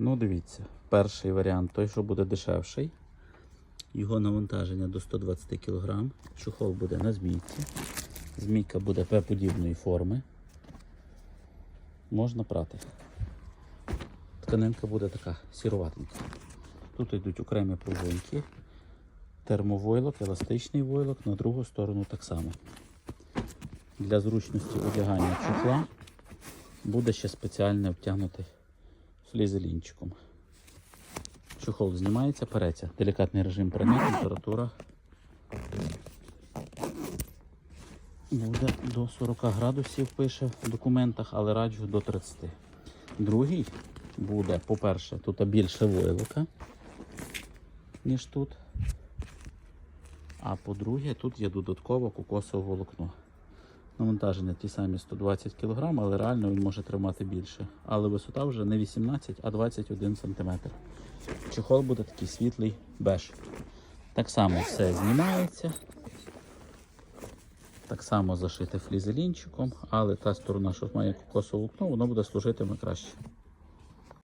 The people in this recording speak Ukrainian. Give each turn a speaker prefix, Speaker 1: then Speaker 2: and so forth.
Speaker 1: Ну, дивіться, перший варіант, той, що буде дешевший. Його навантаження до 120 кг. Чухол буде на змійці. Змійка буде П-подібної форми. Можна прати. Тканинка буде така сіруватенька. Тут йдуть окремі пружинки, термовойлок, еластичний войлок, на другу сторону так само. Для зручності одягання чохла буде ще спеціально обтягнутий флізелінчиком. Чохол знімається, переться. Делікатний режим прання, температура буде до 40 градусів, пише в документах, але раджу до 30. Другий буде, по-перше, тут більше войлока, ніж тут. А по-друге, тут є додатково кокосове волокно. Навантаження ті самі 120 кг, але реально він може тримати більше. Але висота вже не 18, а 21 см. Чехол буде такий світлий беж. Так само все знімається. Так само зашите флізелінчиком, але та сторона, що має кокосову окно, воно буде служитиме краще.